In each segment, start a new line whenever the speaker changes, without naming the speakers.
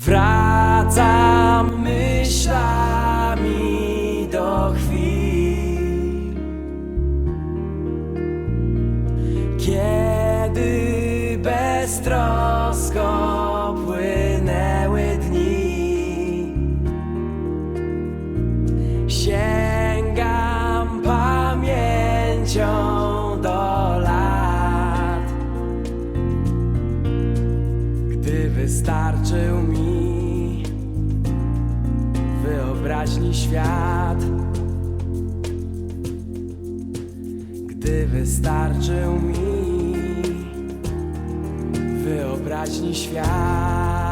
Wracam myślami do chwil, kiedy beztrosko płynęły dni. Sięgam pamięcią do lat, gdy wystarczył mi wyobraźni świat. Gdy wystarczył mi wyobraźni świat.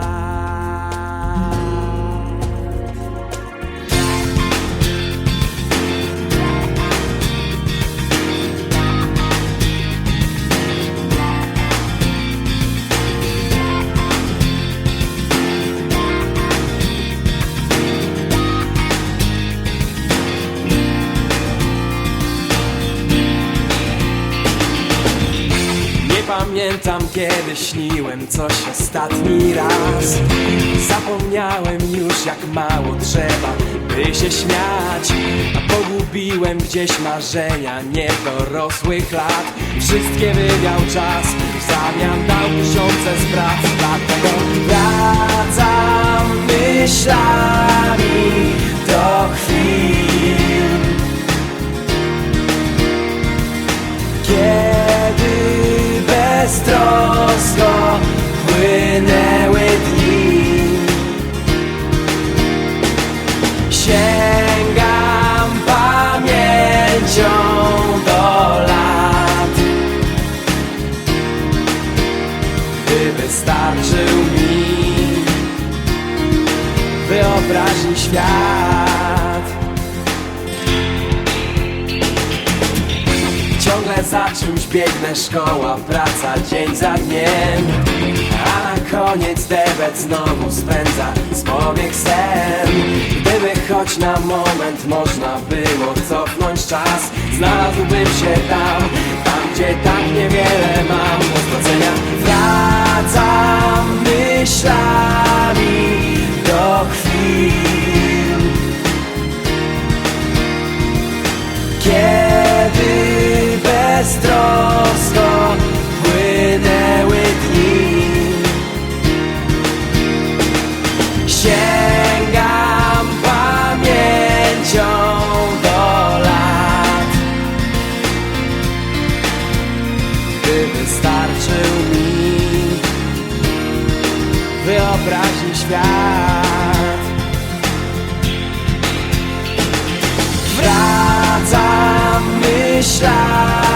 Pamiętam kiedy śniłem coś ostatni raz. Zapomniałem już jak mało trzeba by się śmiać. A pogubiłem gdzieś marzenia niedorosłych lat. Wszystkie wywiał czas, w zamian dał tysiące spraw. Dlatego wracam myślami płynęły dni. Sięgam pamięcią do lat. Gdy wystarczył mi wyobraźni świat za czymś biegnę, szkoła, praca, dzień za dniem. A na koniec debet znowu spędza z powiek sen Gdyby choć na moment można było cofnąć czas Znalazłbym się tam, tam gdzie tak niewiele mam do stracenia Wracam myślami wyobraźni świat. Wracam myślami